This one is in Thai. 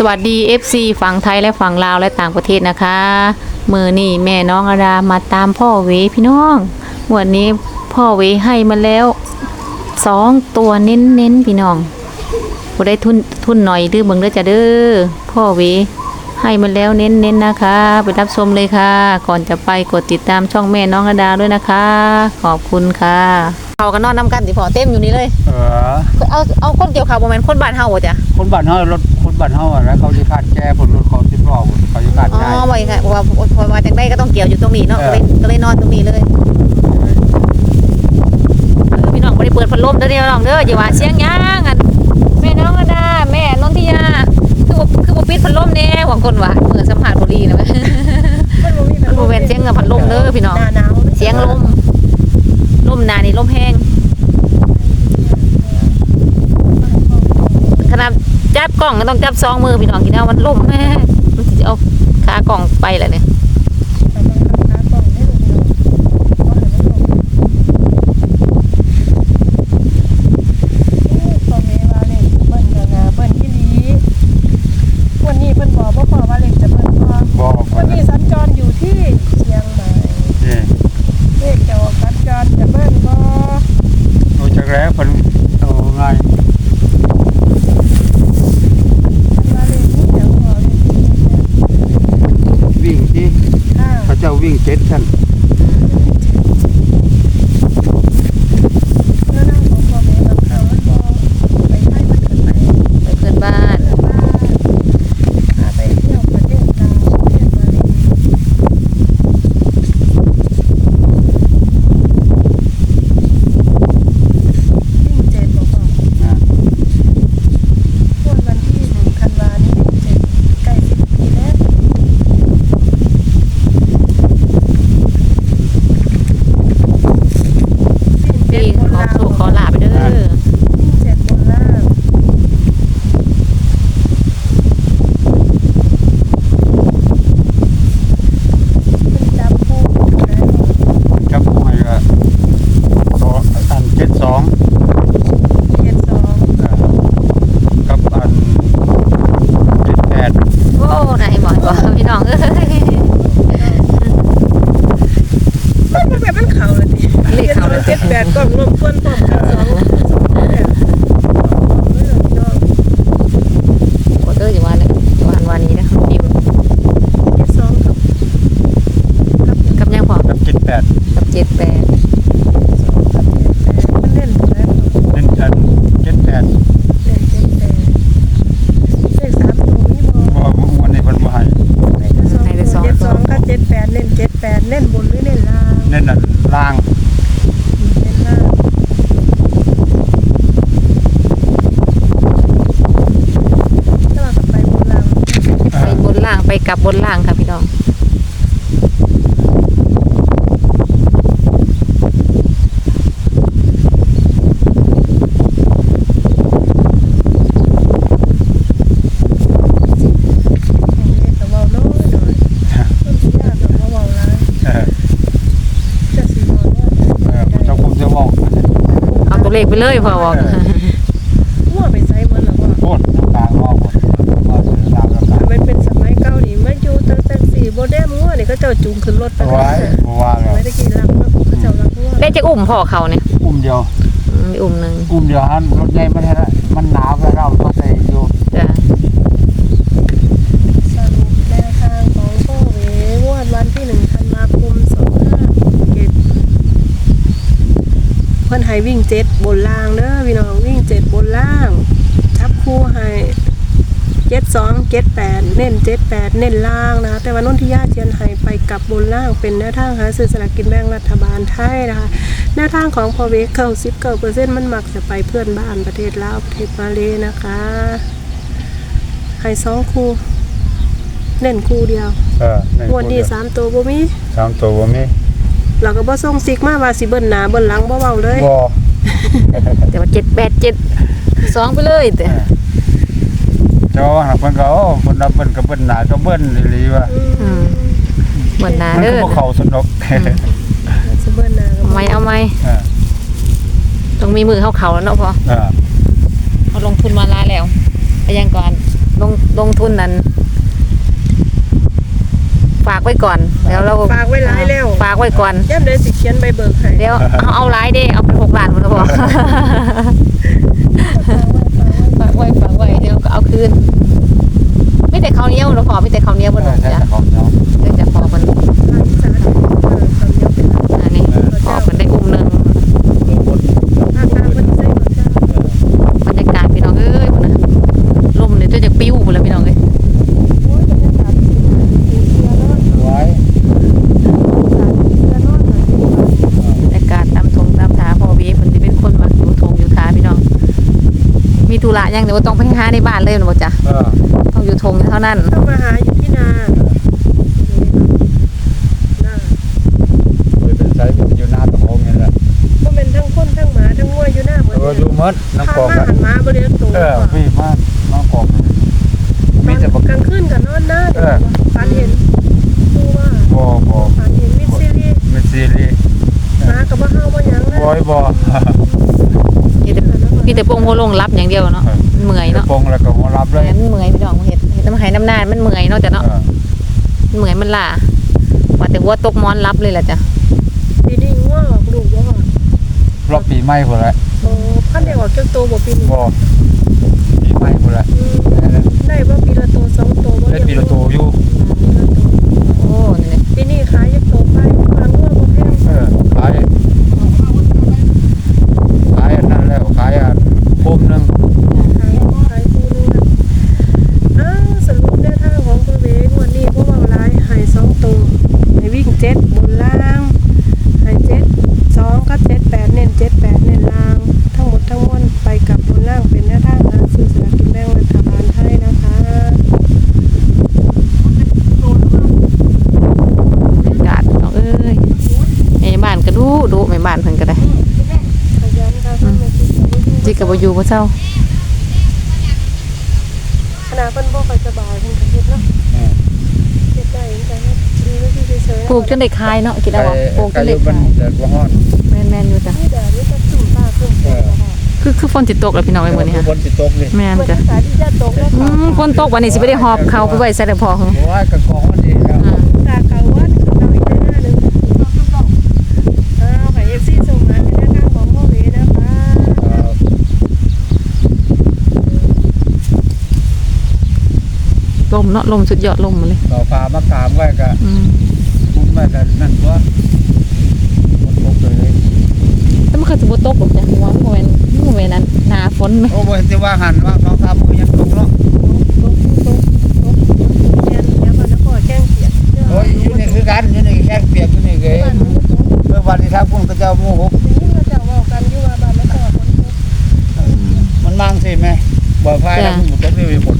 สวัสดี FC ฝั่งไทยและฝั่งลาวและต่างประเทศนะคะ มือนี่แม่น้องอาดามาตามพ่อเวพี่น้องวันนี้พ่อเวให้มาแล้วสองตัวเน้นเน้นๆพี่น้องบ่ได้ทุนทุนหน่อยดื้อเบิ่งเด้อจ้ะเด้อพ่อเวให้มาแล้วเน้นเน้นๆนะคะ ไปรับชมเลยค่ะ ก่อนจะไปกดติดตามช่องแม่น้องอาดาด้วยนะคะ ขอบคุณค่ะเขากันนอนนำกันสิพอเต็มอยู่นี่เลย เออเอาเอาคนเกี่ยวข่าวบ่แม่นคนบ้านเฮาบ่จ้ะคนบ้านเฮารถคน บ้านเฮาอะแล้วเขาสิคาดแก้ผลรถเขาสิบล้อพุ่นเขาสิคาดอ๋อได้บ่อีกค่ะเพราะว่าพอมาจากได้ก็ต้องเกี่ยวอยู่ตรงนี้เนาะเอก็อเลยก็เลยนอนตรงนี้เลยเออพี่น้องบ่ได้เปิดพัดลมเด้อพี่น้องเด้ออย่าว่าเสียงหยังอันแม่น้องอดาแม่นนทิยาคือบ่คือบ่ปิดพัดลมแน่หวังคนว่าเมื่อสัมภาษณ์บ่ดีนะแม่ มันบ่มีมันบ่แม่นเสียงกับพัดลมเด้อพี่น้องหน้าหนาวเสียงลมลมหนานี่ลมแห้งขนาด จับกล้องก็ต้องจับสองมือพี่น้องกินเอามันลมแม่มันสิเอาขากล่องไปแหละเนี่ย แต่มันก็ขากล่องได้เลยเนาะบ่ให้มันลงโอ้พ่อแม่ว่าเลขเบิ้ลก็น่าเบิ้ลอีหลีวันนี้เพิ่นบอกบ่พอว่าเลขจะเบิ้ลพอ บอก วันนี้สัญจรอยู่ที่เชียงใหม่ นี่ เลขจะออกสัญจรจะเบิ้ลบ่ รู้จักแล้วเพิ่นเอาง่าย มันว่าเลขนี้เดี๋ยวพอเลขนี้เนี่ย วิ่งที่ ค่ะ เขา เจ้าวิ่งเจ็ดกัน เรื่องของพ่อแม่กับเขามันบ่ไปให้มันเกิดไป ไปเพื่อนบ้าน พาไปเที่ยวประเทศลาวประเทศมาเลวิ่งเจ็ดบอกว่า นะ ช่วงวันที่หนึ่งธันวานี้วิ่งเจ็ดใกล้สิบปีแล้ว วิ่ง ปี เจ็ดบน ขอ ราง สู่ขอลาไปเด้อ วิ่งเจ็ดบนล่างขึ้นจับคู่ได้ จับหวยก็ตัวอันเจ็ดสอง เจ็ดสอง เออกับอันเจ็ดแปด โอ้นายหมอนบอกพี่น้องเอ้ย มันแบบมันเข่าเลยที เลขเข้าเลย เจ็ดแปดกล่องรวมก้นพร้อมกันสองสองแบบเออพี่น้อง โอเตอร์อยู่วันเนี่ยวันวันนี้นะพิมพ์ เจ็ดสองกับกับ กับยังพอ กับเจ็ดแปด กับเจ็ดแปด สองกับเจ็ดแปดมันเล่นแล้ว เล่นอันเจ็ดแปด เล่นเจ็ดแปดเลขสามตัวนี้บอ เพราะว่าวันนี้เพิ่นบ่ให้ ไหนจะสองตัวเจ็ดสองกับเจ็ดแปดเล่นเจ็ดแปดเล่นบนหรือเล่นล่าง เล่นอันล่าง เล่นล่างถ้าเราจะไปบนล่าง เอ ไป อบ นล่างไป กลับบนล่างค่ะพี่น้องอย่างนี้ก็เว้าน้อยหน่อยต้นสิยากก็บ่เว้าหลายเออจะสิเว้าน้อยเออเจ้าคุมเจ้าบอกเอาตัวเลขไปเลยพอบอก จ้าจูงขึ้นรถไปเอาไว้บ่ว่าสแล้วมัยตะกี้รักเนาะเขาเจ้ารักมั่วได้จะอุ้มพ่อเขาเนี่ยอุ้มเดียว อืมมีอุ้มหนึ่งอุ้มเดียวฮันรถใหญ่มันให้ละมันหนาวก็เราต้องใส่อยู่จ้ะสรุปแนวทางของพ่อเวงวดวันที่หนึ่งธันวาคมสองห้าเจ็ดเพิ่นให้วิ่งเจ็ดบนล่างเด้อพี่น้องวิ่งเจ็ดบนล่างทับคู่ให้ เจ็ดสองเจ็ดแปดเน้นเจ็ดแปดเน้นล่างนะคะแต่ว่านนทิยาเชียนให้ไปกับบนล่างเป็นแนวทางหาซื้อสลากกินแบ่งรัฐบาลไทยนะคะแนวทางของพอเวเคิลซิปเกิลเปอร์เซ็นต์มันมักจะไปเพื่อนบ้านประเทศลาวประเทศมาเลนะคะให้สองคู่เน้นคู่เดียวเอองวดนี้สามตัวบ่มีสามตัวบ่มีเราก็บ่ส่งซิกมาว่าสิเบิ้ลหน้าเบิ้ลหลังบ่เว้าเลยบ่แต่ว่าเจ็ดแปดเจ็ดสองไปเลยแต่เจ้าหาเพิ่นก็โอ้เพิ่นรับเบิ่นก็เบิ่นหน้าก็เบิ่นอีหลีว่าอืมเหมือนนามันเด้ก็อบ่เข้าสนุกสิเบิ้ลหน้าก็เอาบ่ไหมเอาไหมเออต้องมีมือเข้าเขาแล้วเนาะพอเออเขาลงทุนมาหลายแล้วไปยังก่อนลงลงทุนนั้นฝากไว้ก่อนเดี๋ยวเราฝากไว้หลายแล้ว ฝากไว้ก่อน ย่ำเดสิเขียนใบเบิกให้เดี๋ยวเอาเอาหลายเด้เอาเป็นหกล้านหมดแล้วบอกฝาก ไว้ฝากไว้เดี๋ยวก็เอาคืนไม่แต่ข้าวเหนียวหรอกพอไม่แต่ข้าวเหนียวบนหใระอยังเดี๋ยวต้องไปหาในบ้านเลยนะบอกจ้ะเออต้องอยู่ทงเท่านั้น ต้องมาหาอยู่ที่นานา เคยเป็นไซส์อยู่หน้าตะโกงนี่แหละ ก็เป็นทั้งคนทั้งหมาทั้งงัวอยู่หน้าเหมือน เอออยู่มดน้ำ ผ่าน กอก มา อะ หันมาบริเวณตัว เออพี่มากน้ำกอกมีแต่บัก กลางคืนกับนอนหน้าฝันเห็นดูว่า บ่บ่ ฝันเห็นมิสซิลี่ มิซีรี หมากับว่าเฮาว่าหยังนะ บ่อยบ่ มี แต่มีแต่โป่งหัวลงรับอย่างเดียวเนาะมันเมื่อยเนาะปงแล้วก็มารับเลยมันเมื่อยพี่น้องเห็ดเห็ดน้ำหายน้ำนานมันเมื่อยเนาะจ้ะเนาะเออมันเมื่อยมันล่าว่าแต่หัวตกหมอนรับเลยล่ะจ้ะปีนี้งัวออกลูกบ่ฮอดรอบปีใหม่พุ่นแหละโอ้พันเดียวออกจักโตบ่ปีนี้บ่ปีใหม่พุ่นแหละอืมได้บ่ปีละโตสองโตบ่ได้ปีละโตอยู่ปีละโตโอ้นี่เลยปีนี้ขายจักโตไปกลางงัวบ่แพง เออขายขายอันนั้นแล้วขายอันโคมหนึง ขายขายคู่นึงน่ะอ้าวสรุปแนวทางของพ่อเวงวันนี้บ่เว้าหลายให้สองโตให้วิ่งเจ็ดบนล่างให้เจ็ดสองกับเจ็ดแปดเน้นเจ็ดแปดเน้นล่าง ทั้งหมดทั้งมวลไปกับบนล่างเป็นแนวทางการซื้อสลากกินแบ่งรัฐบาลไทยนะคะ บรรยากาศพี่น้องเอ้ยแม่บ้านก็ดูดูแม่บ้านเพิ่นก็ได้ ขยันค่ะท่านแม่คิดว่าบ่อยู่ จิกกับอยู่บ่เจ้าขณะเพิ่นบ่ค่อยสบายเพิ่นก็เฮ็ดเนาะเออเฮ็ดได้เพิ่นก็เฮ็ดดีไว้ที่เฉยๆปลูกจนได้คายเนาะคิดเอาว่าปลูกจไก่นอได้ยู่มัคานยแต่บ่ฮ้อนแม่นๆอยู่จ้ะนี่แดดนี่จะจุ่มฟ้าขึ้นฝนแล้วค่ะคือคือฝนสิตกแล้วพี่น้องไอ้มื้อนี้ฮะฝนสิตกนี่แม่นบรรจ้ะยากาศที่จะตกแล้วอืค่ะมฝนตกวันนี้สิบ่ได้หอบเขาไปไว้ใส่แต่พอหึโอ้ยกระกองมันดีแล้ว อ่า ตาเกาวัดคือเราอีกหน้าหนึงอ้าวค่ะ FC ส่งมาในหน้าทางของพ่อเวนะคะ เออ ล มเนาะลมสุดยอดลมมาเลยต่อฟ้ามากามไว้ก็อืมมุมไว้ก็นั่นตัวฝนตกเลยแต่มันเคยสิบ่ตกหรอกจ้ะหัวมันบ่แม่นมันบ่แม่นนั้นหน้าฝนไหมโอ้บ่เห็นสิว่าหันว่าสองสามมื้อยังตกเนาะตกตกตกเรียนเดี๋ยวก่อนนะพ่อแจ้งเกียรติเด้โอ้ยอยู่นี่คือกันอยู่นี่แค่เปียกอยู่นี่เกยบ้านหนูตกเมื่อวันที่ทักพุ่นก็เจ้าหมู่หกอย่างนี้เราจะเว้ากันอยู่ว่าบ้านแล้วก็ฝนตกมันมั่งสิแม่บ่ไฟแล้วมันบ่ตกนี่มีผล